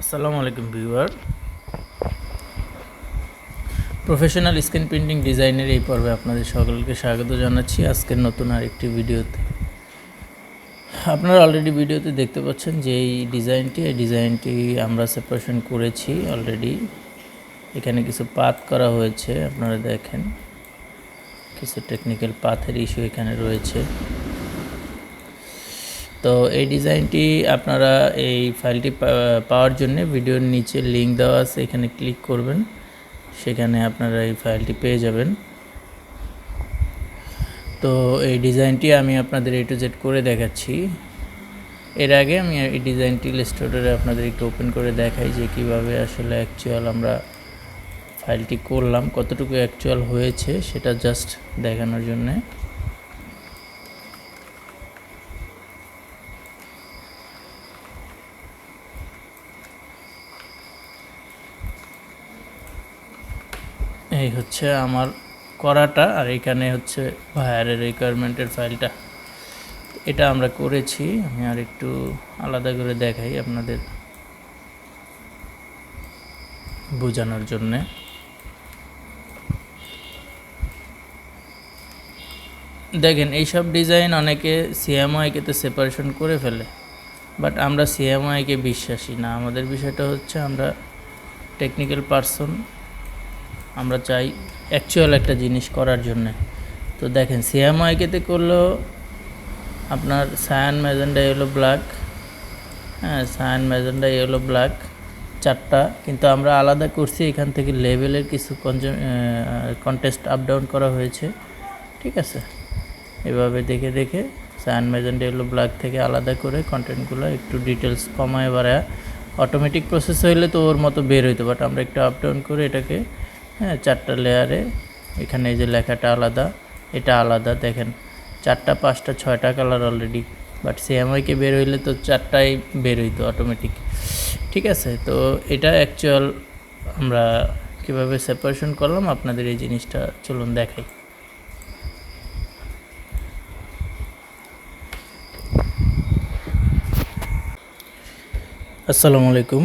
আসসালামু আলাইকুম viewer. Professional screen printing ডিজাইনের এই পর্বে আপনাদের সকলকে স্বাগত জানাচ্ছি আজকের নতুন আরেকটি ভিডিওতে। আপনারা অলরেডি ভিডিওতে দেখতে পাচ্ছেন যে এই ডিজাইনটি এই ডিজাইনটি আমরা সেপারেশন করেছি অলরেডি এখানে কিছু পাত করা হয়েছে, আপনারা দেখেন। কিছু টেকনিক্যাল পাথের ইস্যু এখানে রয়েছে। তো এই ডিজাইনটি আপনারা এই ফাইলটি পাওয়ার জন্য ভিডিওর নিচে লিংক দেওয়া আছে, এখানে ক্লিক করবেন, সেখানে আপনারা এই ফাইলটি পেয়ে যাবেন। তো এই ডিজাইনটি আমি আপনাদের এ টু জেড করে দেখাচ্ছি। এর আগে আমি এই ডিজাইনটি স্টোরে আপনাদের একটু ওপেন করে দেখাই যে কীভাবে আসলে অ্যাকচুয়াল আমরা ফাইলটি করলাম, কতটুকু অ্যাকচুয়াল হয়েছে, সেটা জাস্ট দেখানোর জন্যে। এই হচ্ছে আমার করাটা আর এখানে হচ্ছে ভায়ারের রিকোয়ারমেন্টের ফাইলটা এটা আমরা করেছি, আমি আর একটু আলাদা করে দেখাই আপনাদের বোঝানোর জন্যে। দেখেন, এইসব ডিজাইন অনেকে সিএমওয়াইকে সেপারেশন করে ফেলে বাট আমরা সিএমওয়াইকে বিশ্বাসী না। আমাদের বিষয়টা হচ্ছে আমরা টেকনিক্যাল পারসন আমরা চাই অ্যাকচুয়াল একটা জিনিস করার জন্য। তো দেখেন সিএমআইকেতে করলেও আপনার সায়ান ম্যাজেন্ডা ইয়েলো ব্ল্যাক হ্যাঁ সায়ান ম্যাজেন্ডা ইয়েলো ব্ল্যাক চারটা। কিন্তু আমরা আলাদা করছি, এখান থেকে লেভেলের কিছু কন্টেস্ট আপ ডাউন করা হয়েছে। ঠিক আছে? এভাবে দেখে দেখে সায়ান ম্যাজেন্ডা ইয়েলো ব্ল্যাক থেকে আলাদা করে কন্টেন্টগুলো একটু ডিটেলস কমায় বাড়ায়। অটোমেটিক প্রসেস হইলে তো ওর মতো বের হইতো বাট আমরা একটু আপ ডাউন করে এটাকে হ্যাঁ চারটা লেয়ারে। এখানে এই যে লেখাটা আলাদা, এটা আলাদা, দেখেন। চারটা, পাঁচটা, ছয়টা কালার অলরেডি বাট সিএমআইকে বের হইলে তো চারটাই বের হইতো অটোমেটিক ঠিক আছে, তো এটা অ্যাকচুয়াল আমরা কীভাবে সেপারেশন করলাম, আপনাদের এই জিনিসটা চলুন দেখাই। আসসালামু আলাইকুম।